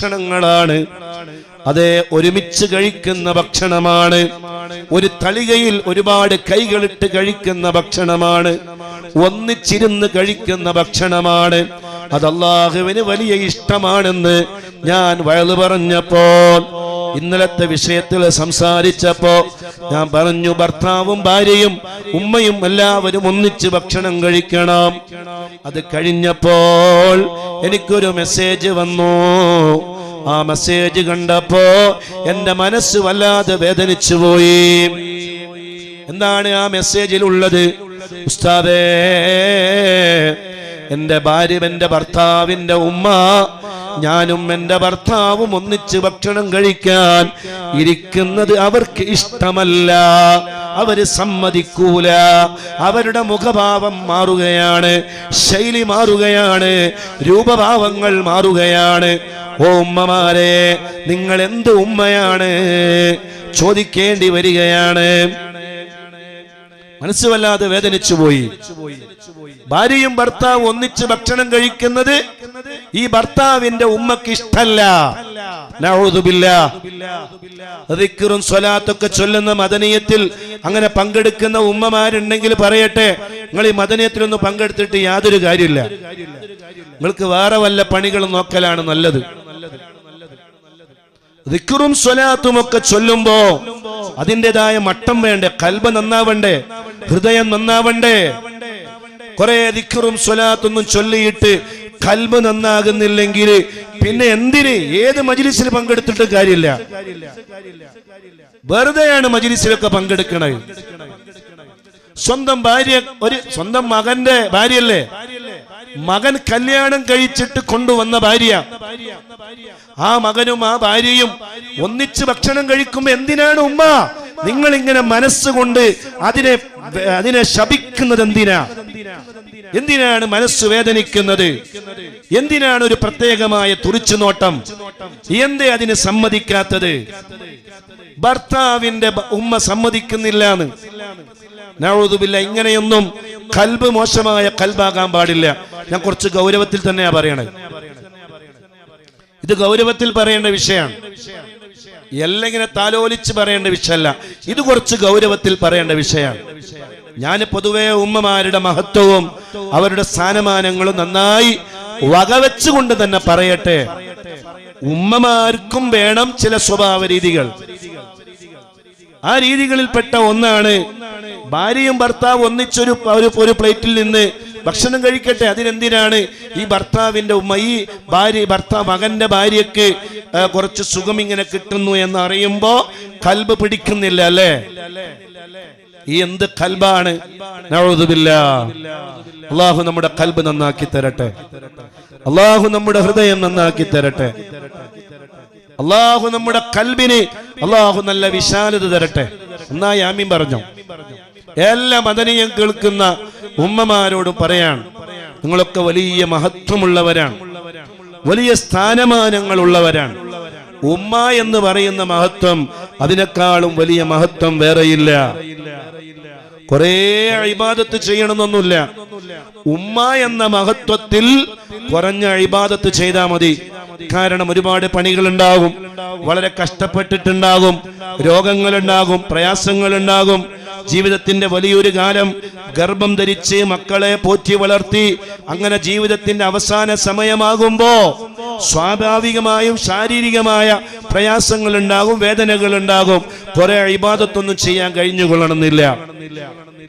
ഭക്ഷണങ്ങളാണ്. അതെ ഒരുമിച്ച് കഴിക്കുന്ന ഭക്ഷണമാണ്. ഒരു തളികയിൽ ഒരുപാട് കൈകളിട്ട് കഴിക്കുന്ന ഭക്ഷണമാണ്. ഒന്നിച്ചിരുന്ന് കഴിക്കുന്ന ഭക്ഷണമാണ്. അത് അള്ളാഹുവിന് വലിയ ഇഷ്ടമാണെന്ന് ഞാൻ വയൽ പറഞ്ഞപ്പോൾ ഇന്നലത്തെ വിഷയത്തിൽ സംസാരിച്ചപ്പോ ഞാൻ പറഞ്ഞു ഭർത്താവും ഭാര്യയും ഉമ്മയും എല്ലാവരും ഒന്നിച്ച് ഭക്ഷണം കഴിക്കണം. അത് കഴിഞ്ഞപ്പോൾ എനിക്കൊരു മെസ്സേജ് വന്നു. ആ മെസ്സേജ് കണ്ടപ്പോ എന്റെ മനസ്സ് വല്ലാതെ വേദനിച്ചു പോയി. എന്താണ് ആ മെസ്സേജിൽ ഉള്ളത്? ഉസ്താദേ എന്റെ ഭാര്യ എന്റെ ഭർത്താവിന്റെ ഉമ്മ ഞാനും എന്റെ ഭർത്താവും ഒന്നിച്ച് ഭക്ഷണം കഴിക്കാൻ ഇരിക്കുന്നത് അവർക്ക് ഇഷ്ടമല്ല. അവർ സമ്മതിക്കൂല. അവരുടെ മുഖഭാവം മാറുകയാണ് ശൈലി മാറുകയാണ് രൂപഭാവങ്ങൾ മാറുകയാണ്. ഓ ഉമ്മമാരെ നിങ്ങൾ എന്ത് ഉമ്മയാണ്? ചോദിക്കേണ്ടി വരികയാണ്. മനസ്സ് വല്ലാതെ വേദനിച്ചു പോയി ഭാര്യയും ഭർത്താവും ഒന്നിച്ച് ഭക്ഷണം കഴിക്കുന്നത് ഈ ഭർത്താവിന്റെ ഉമ്മക്ക് ഇഷ്ടല്ല. സ്വലാത്തൊക്കെ ചൊല്ലുന്ന മദനീയത്തിൽ അങ്ങനെ പങ്കെടുക്കുന്ന ഉമ്മമാരുണ്ടെങ്കിൽ പറയട്ടെ നിങ്ങൾ ഈ മദനീയത്തിലൊന്നും പങ്കെടുത്തിട്ട് യാതൊരു കാര്യമില്ല. നിങ്ങൾക്ക് വേറെ വല്ല പണികൾ നോക്കലാണ് നല്ലത്. ദിക്റും സ്വലാത്തും ഒക്കെ ചൊല്ലുമ്പോ അതിന്റെതായ മട്ടം വേണ്ടേ കൽബ നന്നാവണ്ടേ ഹൃദയം നന്നാവണ്ടേ? കുറെ ദിക്റും സ്വലാത്തൊന്നും ചൊല്ലിയിട്ട് കൽബ് നന്നാകുന്നില്ലെങ്കിൽ പിന്നെ എന്തിന്? ഏത് മജിലിസിൽ പങ്കെടുത്തിട്ട് കാര്യമില്ല. വെറുതെയാണ് മജിലിസിലൊക്കെ പങ്കെടുക്കണത്. സ്വന്തം ഭാര്യ ഒരു സ്വന്തം മകന്റെ ഭാര്യല്ലേ മകൻ കല്യാണം കഴിച്ചിട്ട് കൊണ്ടുവന്ന ഭാര്യ. ആ മകനും ആ ഭാര്യയും ഒന്നിച്ച് ഭക്ഷണം കഴിക്കുമ്പോ എന്തിനാണ് ഉമ്മ? നിങ്ങൾ ഇങ്ങനെ മനസ്സുകൊണ്ട് അതിനെ അതിനെ ശപിക്കുന്നത് എന്തിനാ? എന്തിനാണ്? മനസ്സ് വേദനിക്കുന്നത്? എന്തിനാണ് ഒരു പ്രത്യേകമായ തുറിച്ചു നോട്ടം എന്തേ അതിന് സമ്മതിക്കാത്തത്? ഭർത്താവിന്റെ ഉമ്മ സമ്മതിക്കുന്നില്ല എന്ന് നഴുതുമില്ല ഇങ്ങനെയൊന്നും കൽബ് മോശമായ കൽബാകാൻ പാടില്ല. ഞാൻ കുറച്ച് ഗൗരവത്തിൽ തന്നെയാ പറയണത് ഇത് ഗൗരവത്തിൽ പറയേണ്ട വിഷയമാണ്. എല്ലാം ഇങ്ങനെ താലോലിച്ച് പറയേണ്ട വിഷയമല്ല ഇത് കുറച്ച് ഗൗരവത്തിൽ പറയേണ്ട വിഷയമാണ്. ഞാൻ പൊതുവെ ഉമ്മമാരുടെ മഹത്വവും അവരുടെ സ്ഥാനമാനങ്ങളും നന്നായി വകവെച്ചുകൊണ്ട് തന്നെ പറയട്ടെ. ഉമ്മമാർക്കും വേണം ചില സ്വഭാവ രീതികൾ. ആ രീതികളിൽപ്പെട്ട ഒന്നാണ് ഭാര്യയും ഭർത്താവ് ഒന്നിച്ചൊരു ഒരു പ്ലേറ്റിൽ നിന്ന് ഭക്ഷണം കഴിക്കട്ടെ. അതിനെന്തിനാണ് ഈ ഭർത്താവിന്റെ ഉമ്മ ഈ ഭാര്യ ഭർത്താവ് മകന്റെ ഭാര്യക്ക് കുറച്ച് സുഖം ഇങ്ങനെ കിട്ടുന്നു എന്ന് അറിയുമ്പോ കൽബ് പിടിക്കുന്നില്ല അല്ലേ? ഈ എന്ത് കൽബാണ്? അള്ളാഹു നമ്മുടെ കൽബ് നന്നാക്കി തരട്ടെ. അള്ളാഹു നമ്മുടെ ഹൃദയം നന്നാക്കി തരട്ടെ. അള്ളാഹു നമ്മുടെ കൽബിന് അള്ളാഹു നല്ല വിശാലത തരട്ടെ. എന്നായി ആമീൻ പറഞ്ഞു? എല്ലാ മദനീയം കേൾക്കുന്ന ഉമ്മമാരോട് പറയാണ്. നിങ്ങളൊക്കെ വലിയ മഹത്വമുള്ളവരാണ്. വലിയ സ്ഥാനമാനങ്ങൾ ഉള്ളവരാണ് ഉമ്മ എന്ന് പറയുന്ന മഹത്വം അതിനേക്കാളും വലിയ മഹത്വം വേറെയില്ല. കുറേ അഴിബാദത്ത് ചെയ്യണമെന്നൊന്നുമില്ല. ഉമ്മ എന്ന മഹത്വത്തിൽ കുറഞ്ഞ അഴിബാദത്ത് ചെയ്താൽ മതി. കാരണം ഒരുപാട് പണികൾ ഉണ്ടാകും വളരെ കഷ്ടപ്പെട്ടിട്ടുണ്ടാകും. രോഗങ്ങളുണ്ടാകും. പ്രയാസങ്ങളുണ്ടാകും. ജീവിതത്തിന്റെ വലിയൊരു കാലം ഗർഭം ധരിച്ച് മക്കളെ പോറ്റി വളർത്തി അങ്ങനെ ജീവിതത്തിന്റെ അവസാന സമയമാകുമ്പോ സ്വാഭാവികമായും ശാരീരികമായ പ്രയാസങ്ങൾ ഉണ്ടാകും വേദനകൾ ഉണ്ടാകും കുറെ ഇബാദത്തൊന്നും ചെയ്യാൻ കഴിഞ്ഞുകൊള്ളണമെന്നില്ല.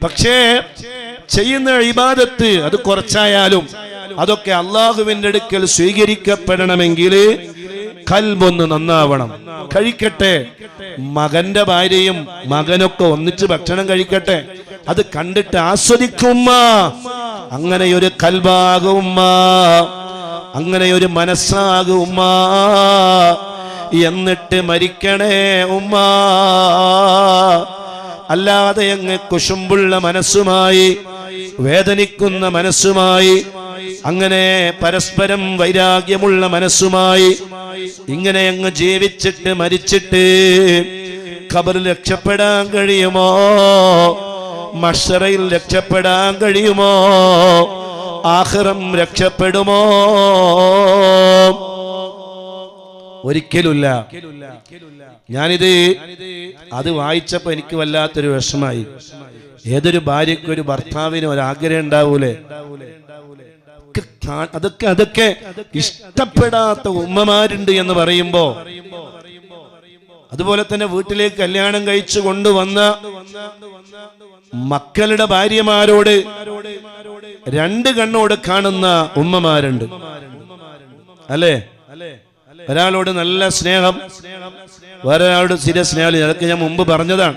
പക്ഷേ ചെയ്യുന്ന ഇബാദത്ത് അത് കുറച്ചായാലും അതൊക്കെ അള്ളാഹുവിന്റെ അടുക്കൽ സ്വീകരിക്കപ്പെടണമെങ്കിൽ കൽബൊന്ന് നന്നാവണം. കഴിക്കട്ടെ. മകന്റെ ഭാര്യയും മകനൊക്കെ ഒന്നിച്ച് ഭക്ഷണം കഴിക്കട്ടെ. അത് കണ്ടിട്ട് ആസ്വദിക്കുമ്മ അങ്ങനെ ഒരു കൽബാകുമ്മ അങ്ങനെ ഒരു മനസ്സാകുമ്മ എന്നിട്ട് മരിക്കണേ ഉമ്മ. അല്ലാതെ അങ്ങ് കുശുമ്പുള്ള മനസ്സുമായി വേദനിക്കുന്ന മനസ്സുമായി അങ്ങനെ പരസ്പരം വൈരാഗ്യമുള്ള മനസ്സുമായി ഇങ്ങനെ അങ്ങ് ജീവിച്ചിട്ട് മരിച്ചിട്ട് ഖബറിൽ രക്ഷപ്പെടാൻ കഴിയുമോ? മഷറയിൽ രക്ഷപ്പെടാൻ കഴിയുമോ? ആഹ്റം രക്ഷപ്പെടുമോ? ഒരിക്കലുമില്ല. ഞാനിത് അത് വായിച്ചപ്പോ എനിക്ക് വല്ലാത്തൊരു വിഷമായി. ഏതൊരു ഭാര്യയ്ക്കും ഒരു ഭർത്താവിനും ഒരാഗ്രഹം ഉണ്ടാവൂലേ? ഒക്കെ കാ- അതൊക്കെ അതൊക്കെ ഇഷ്ടപ്പെടാത്ത ഉമ്മമാരുണ്ട് എന്ന് പറയുമ്പോ അതുപോലെ തന്നെ വീട്ടിലേക്ക് കല്യാണം കഴിച്ചു കൊണ്ടുവന്ന മക്കളുടെ ഭാര്യമാരോട് രണ്ട് കണ്ണോട് കാണുന്ന ഉമ്മമാരുണ്ട്. അല്ലേ? ഒരാളോട് നല്ല സ്നേഹം ഒരാളോട് സ്ഥിര സ്നേഹം. അതൊക്കെ ഞാൻ മുമ്പ് പറഞ്ഞതാണ്.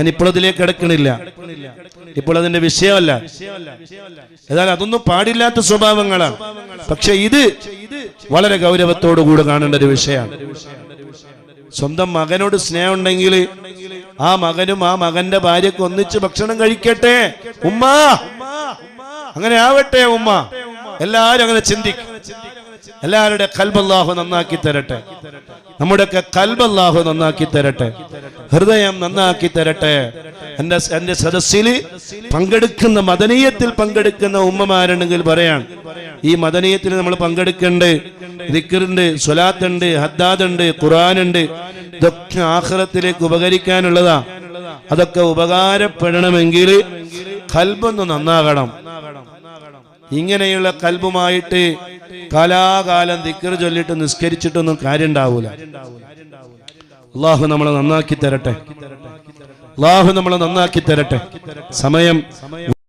ഞാൻ ഇപ്പോൾ അതിലേക്ക് കിടക്കണില്ല. ഇപ്പോൾ അതിന്റെ വിഷയമല്ല. ഏതായാലും അതൊന്നും പാടില്ലാത്ത സ്വഭാവങ്ങളാണ്. പക്ഷെ ഇത് വളരെ ഗൗരവത്തോടു കൂടെ കാണേണ്ട ഒരു വിഷയമാണ്. സ്വന്തം മകനോട് സ്നേഹം ഉണ്ടെങ്കിൽ ആ മകനും ആ മകന്റെ ഭാര്യക്ക് ഒന്നിച്ച് ഭക്ഷണം കഴിക്കട്ടെ. ഉമ്മ! അങ്ങനെ ആവട്ടെ ഉമ്മ. എല്ലാരും അങ്ങനെ ചിന്തിക്കും. എല്ലാവരുടെ കൽബല്ലാഹു നന്നാക്കി തരട്ടെ. നമ്മുടെയൊക്കെ കൽബല്ലാഹു നന്നാക്കി തരട്ടെ. ഹൃദയം നന്നാക്കി തരട്ടെ. എന്റെ എന്റെ സദസ്സിൽ പങ്കെടുക്കുന്ന മദനീയത്തിൽ പങ്കെടുക്കുന്ന ഉമ്മമാരുണ്ടെങ്കിൽ പറയാം ഈ മദനീയത്തിൽ നമ്മൾ പങ്കെടുക്കേണ്ട. ദിക്കറുണ്ട് സ്വലാത്തുണ്ട് ഹദ്ദാദുണ്ട് ഖുറാനുണ്ട് ഇതൊക്കെ ആഖിറത്തിലേക്ക് ഉപകരിക്കാനുള്ളതാ. അതൊക്കെ ഉപകാരപ്പെടണമെങ്കിൽ കൽബൊന്ന് നന്നാകണം. ഇങ്ങനെയുള്ള കൽബുമായിട്ട് കാലാകാലം ദിക്കർ ചൊല്ലിട്ട് നിസ്കരിച്ചിട്ടൊന്നും കാര്യം ഉണ്ടാവൂല അള്ളാഹു നമ്മളെ നന്നാക്കി തരട്ടെ. അള്ളാഹു നമ്മളെ നന്നാക്കി തരട്ടെ. സമയം